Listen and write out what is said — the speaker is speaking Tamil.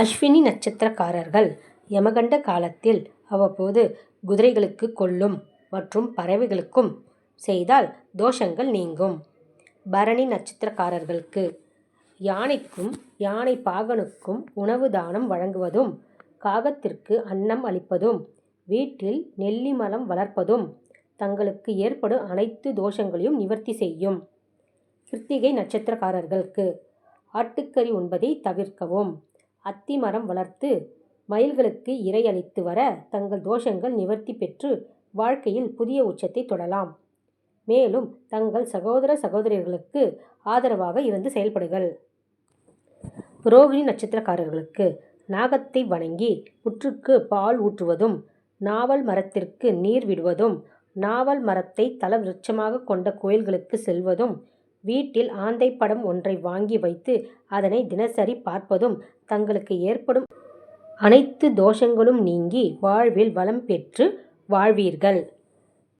அஸ்வினி நட்சத்திரக்காரர்கள் யமகண்ட காலத்தில் அவ்வப்போது குதிரைகளுக்கு கொல்லும் மற்றும் பறவைகளுக்கும் செய்தால் தோஷங்கள் நீங்கும். பரணி நட்சத்திரக்காரர்களுக்கு யானைக்கும் யானை பாகனுக்கும் உணவு தானம் வழங்குவதும் காகத்திற்கு அன்னம் அளிப்பதும் வீட்டில் நெல்லி மரம் வளர்ப்பதும் தங்களுக்கு ஏற்படும் அனைத்து தோஷங்களையும் நிவர்த்தி செய்யும். கிருத்திகை நட்சத்திரக்காரர்களுக்கு ஆட்டுக்கறி உண்பதை தவிர்க்கவும். அத்தி மரம் வளர்த்து மயில்களுக்கு இரை அளித்து வர தங்கள் தோஷங்கள் நிவர்த்தி பெற்று வாழ்க்கையில் புதிய உச்சத்தை தொடலாம். மேலும் தங்கள் சகோதர சகோதரிகளுக்கு ஆதரவாக இருந்து செயல்படுங்கள். ரோகிணி நட்சத்திரக்காரர்களுக்கு நாகத்தை வணங்கி புற்றுக்கு பால் ஊற்றுவதும் நாவல் மரத்திற்கு நீர் விடுவதும் நாவல் மரத்தை தல விருட்சமாக கொண்ட கோயில்களுக்கு செல்வதும் வீட்டில் ஆந்தை படம் ஒன்றை வாங்கி வைத்து அதனை தினசரி பார்ப்பதும் தங்களுக்கு ஏற்படும் அனைத்து தோஷங்களும் நீங்கி வாழ்வில் வளம் பெற்று வாழ்வீர்கள்.